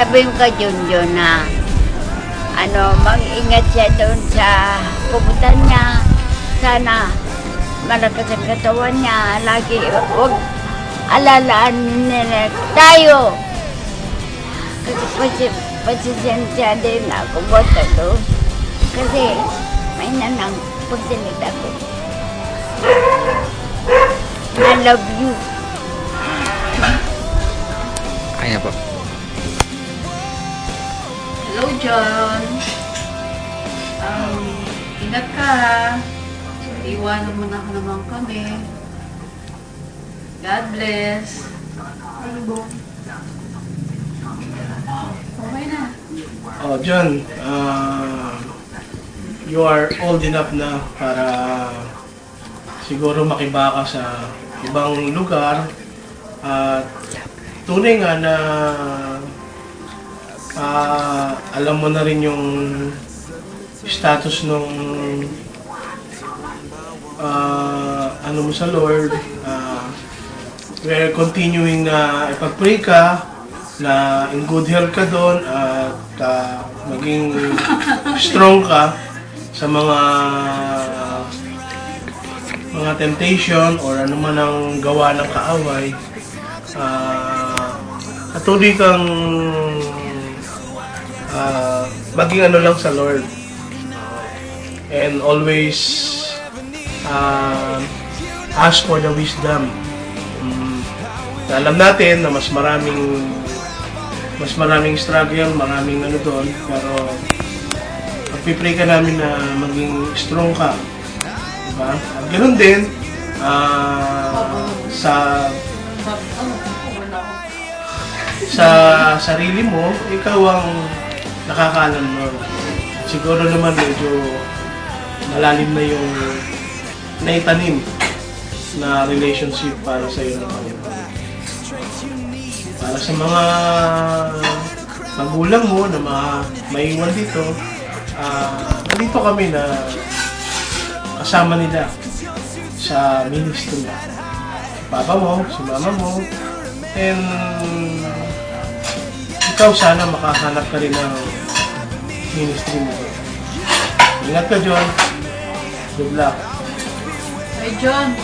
sabihin ko Junjun na ano, mag-ingat siya doon sa pupuntan niya. Sana malakas ang katawan niya. Lagi, huwag alalaan nila tayo. Kasi pasi, pasisensya din ako bota doon. Kasi may nanang pagsalita ko. I love you. Kaya po. Hello, John. Um, ingat ka. Iwanan mo na ka naman kami. God bless. Okay na. Oh, John, uh, you are old enough na para siguro makibaka sa ibang lugar at tunay nga na ah, alam mo na rin yung status nung ah, ano mo sa Lord. Ah, we're continuing na ipag-pray ka na in good health ka doon at ah, maging strong ka sa mga mga temptation or ano man ang gawa ng kaaway. Ah, patuloy kang maging ano lang sa Lord. And always ah, ask for the wisdom. Mm, alam natin na mas maraming mas maraming struggle, maraming ano doon, pero pagpipray ka namin na maging strong ka. Diba? At ganoon din, ah, sa sa sarili mo, ikaw ang nakakaalam mo. Siguro naman medyo malalim na yung naitanim na relationship para sa iyo ng Panginoon. Para sa mga magulang mo na mga maiwan dito, ah dito kami na kasama nila sa ministry. Si papa mo, si mama mo, and ikaw sana makahanap ka rin ng ministry mo. Ingat ka, John. Good luck. Hey, John.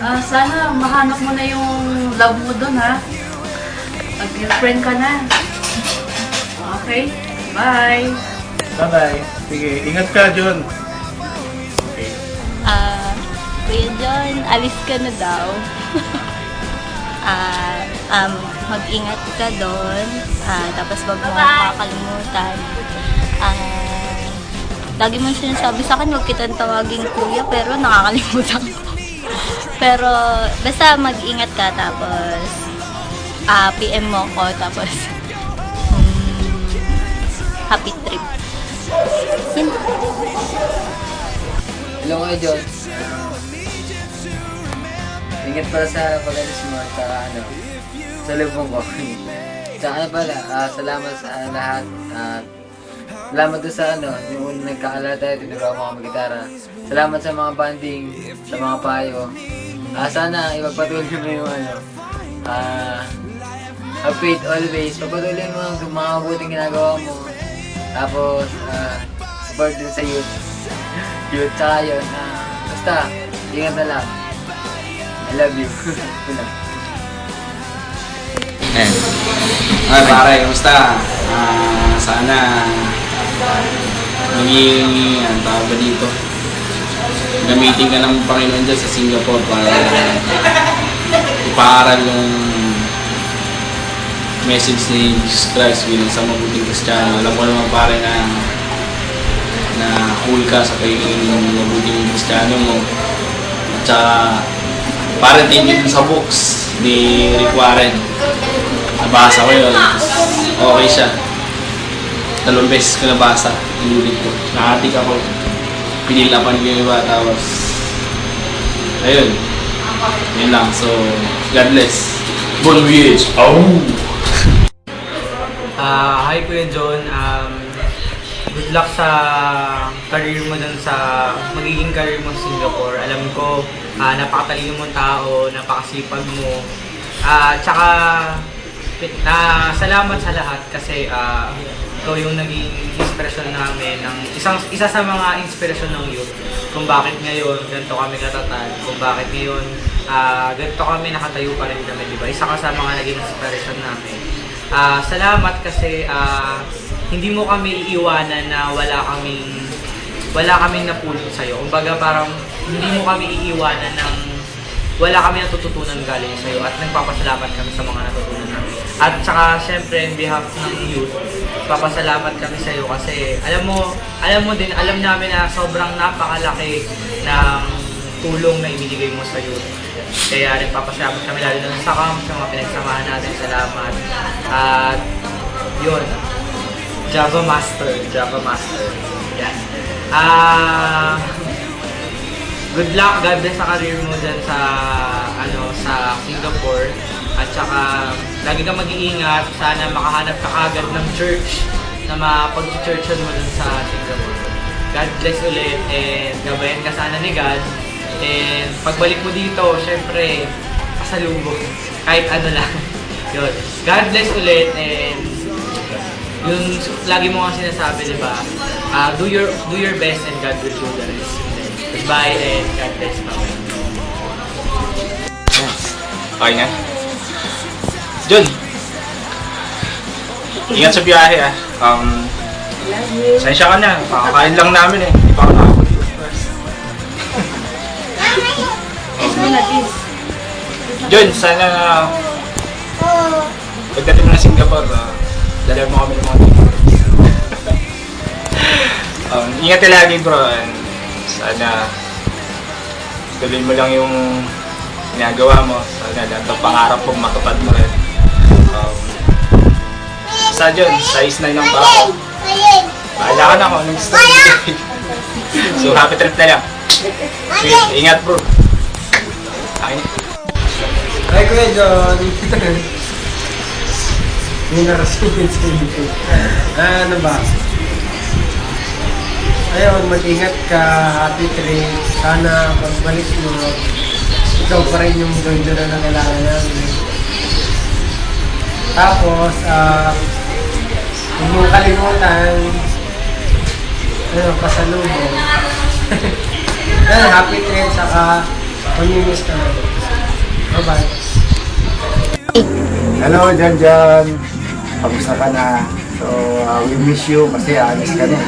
ah, sana mahanap mo na yung love mo doon, ha? Mag-girlfriend ka na. Okay? Bye. Bye-bye. Sige, ingat ka, John. Okay. Ah, Kuya John, alis ka na daw. Ah, um, mag-ingat ka doon. Ah, tapos wag mo kakalimutan. Ah, lagi mo sinasabi sa akin, huwag kitang tawagin kuya, pero nakakalimutan ko. pero, basta mag-ingat ka, tapos, ah, PM mo ko, tapos, mm, happy trip. Yun. Hello kayo, John. Ingat pala sa pag-alis mo at sa ano, sa lubong ko. Tsaka ano pala, ah, salamat sa lahat. At salamat doon sa ano, yung una nagkaalala tayo, tinuruan mo ako mag-gitara. Salamat sa mga banding, sa mga payo. Ah, sana ipagpatuloy mo yung ano, ah, have faith always. Pagpatuloy mo ang mga mabuting ginagawa mo. Tapos, ah, support din sa youth. Youth, tsaka yun. ah, basta, ingat na lang. I love you. Ayan. Ay, pare, kamusta? Ah, sana maging, ang tawag ba dito? Gamitin ka ng Panginoon dyan sa Singapore para ipaaral yung message ni Jesus Christ bilang sa mabuting Kristiyano. Alam ko naman pare na na cool ka sa pagiging mabuting Kristiyano mo. At saka, pare thank sa books ni Rick Warren. Nabasa ko yun. Okay siya. Dalawang beses ko nabasa. Inulit ko. Nakatik ako. Pinilapan ko yung iba. Tapos, ayun. Yun lang. So, God bless. Bon voyage. Oh! Ah, hi Kuya John. Um, good luck sa career mo dun sa magiging career mo sa Singapore. Alam ko, ah, napakatalino mong tao, napakasipag mo. Ah, tsaka na salamat sa lahat kasi ah, ikaw yung naging inspirasyon namin ng isang isa sa mga inspirasyon ng youth kung bakit ngayon ganito kami katatag kung bakit ngayon ah, ganito kami nakatayo pa rin kami di ba isa ka sa mga naging inspirasyon namin Ah, salamat kasi ah, hindi mo kami iiwanan na wala kaming wala kaming napulot sa'yo. Kumbaga parang hindi mo kami iiwanan ng wala kami natututunan galing sa'yo at nagpapasalamat kami sa mga natutunan namin. At saka syempre in behalf ng youth, papasalamat kami sa'yo kasi alam mo, alam mo din, alam namin na sobrang napakalaki ng tulong na ibinigay mo sa youth. Kaya nagpapasalamat kami lalo na sa camp, sa mga pinagsamahan natin. Salamat. At yun, Java Master, Java Master. Yan. Ah, good luck, God bless sa career mo dyan sa, ano, sa Singapore. At saka, lagi kang mag-iingat. Sana makahanap ka agad ng church na mapag-churchan mo dun sa Singapore. God bless ulit and gabayan ka sana ni God. And pagbalik mo dito, syempre, pasalubong. Kahit ano lang. Yun. God bless ulit and yung lagi mo nga sinasabi, di ba? Ah, do your do your best and God will do the rest. Goodbye and God bless. Bye. Okay na? Jun! Ingat sa biyahe ah. Um, Sensya ka na, pakakain lang namin eh. Hindi pa ako nakapag Jun, sana pagdating mo na Singapore, uh, dala mo kami ng mga um, ingat lagi bro, and sana tuloy mo lang yung ginagawa mo. Sana lahat ng pangarap mo matupad mo rin. Um, sa Jun, size 9 lang pa ako. Bahala ka na kung anong gusto mo. so happy trip na lang. Sige, ingat bro. Ay, Ay, Kuya John. May narasingin sa inyo. Ah, ano ba? Ayun, mag-ingat ka. Happy trip. Sana pagbalik mo, ikaw pa rin yung dondo na namin. Tapos, ah, huwag mong kalimutan, ano, pasalubong. Ayun, happy trip, saka mamimiss ka namin. Bye-bye. Hello, Jan Jan. Kamusta ka na? So, uh, we miss you kasi alis ka na.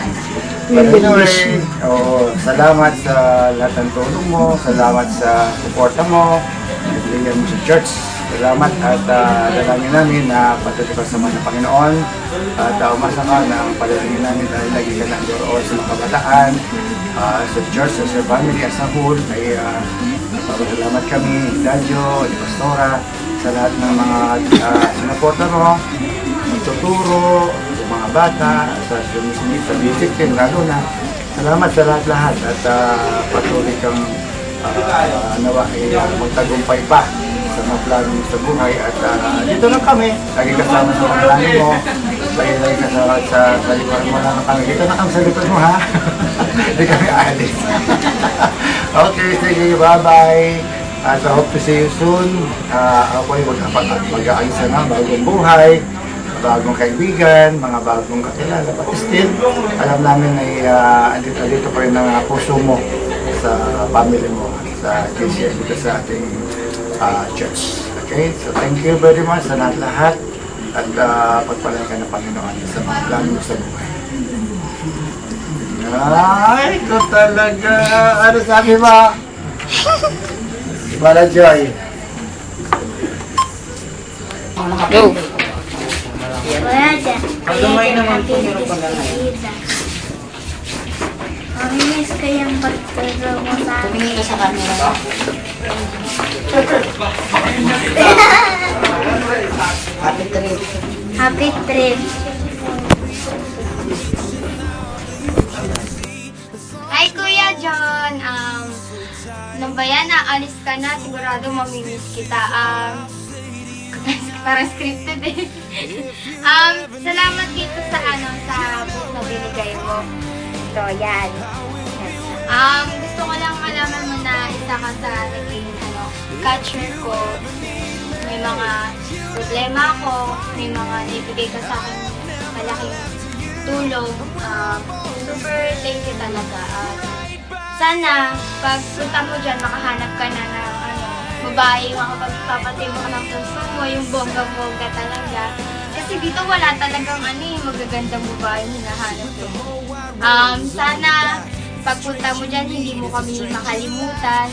But anyway, oh, salamat sa lahat ng tulong mo, salamat sa suporta mo, nagbigyan mo sa church. Salamat at uh, dalangin namin na sa mga ng Panginoon at uh, umasa ka ang padalangin namin dahil lagi ka ng doon sa mga kabataan, uh, sa church, sa sa family as a whole. Ay, uh, Papasalamat kami, Dadyo, ni Pastora, sa lahat ng mga uh, sinuporta mo, magtuturo, sa mga bata, sa sumisilip, sa victim, lalo na. Salamat sa lahat-lahat at uh, patuloy kang uh, nawa uh, magtagumpay pa sa mga plano mo sa buhay at uh, dito lang kami, lagi kasama sa mga plano mo, lagi lagi kasama sa, sa likuran mo lang kami. Dito na kami sa likod mo ha, hindi kami alis. okay, sige, bye-bye. At I hope to see you soon. Uh, ako ay mag- mag-aalisa na, bagong buhay, bagong kaibigan, mga bagong kakilala. But still, alam namin ay uh, andito, andito pa rin ang puso mo sa family mo, sa GCS, dito sa ating uh, church. Okay? So thank you very much sa lahat-lahat at uh, pagpalain ka ng Panginoon sa mga plano mo sa buhay. Ay, ito talaga. Ano sabi mo? Wala joy. Wala dyan. Pag lumayo naman po, meron pa lang. Mamimiss ko yung pagturo mo sa akin. Tumingin ka sa camera. Happy trip. Hi, Kuya John. Um, nung ba yan, aalis ka na, sigurado mamimiss kita. Um, parang scripted eh. um, salamat dito sa ano, sa book na binigay mo. Ito, yan. Um, gusto ko lang malaman mo na isa ka sa naging ano, catcher ko may mga problema ako, may mga naibigay ka sa akin malaking tulong. Um, super thank you talaga. At sana, pag punta mo dyan, makahanap ka na ng ano, babae, makapagpapatay mo ng puso mo, yung bongga-bongga talaga. Kasi dito wala talagang ano eh, magagandang babae hinahanap ko. Um, sana, pagpunta mo dyan, hindi mo kami makalimutan.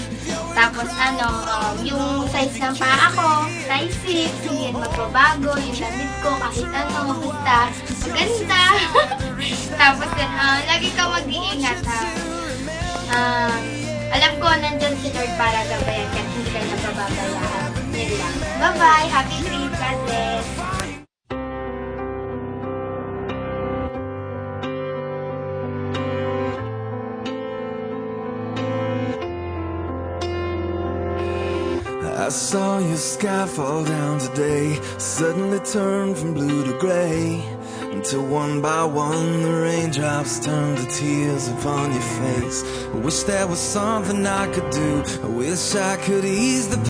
Tapos ano, um, yung size ng paa ko, size 6, hindi yan magbabago. Yung damit ko, kahit ano, basta maganda. Tapos yun, ah, lagi ka mag-iingat ha. Um, alam ko, nandyan si Lord para gabayan ka, hindi ka niya. Bye-bye! Happy trip! God! I saw your sky fall down today, suddenly turned from blue to gray. Until one by one the raindrops turned to tears upon your face. I wish there was something I could do. I wish I could ease the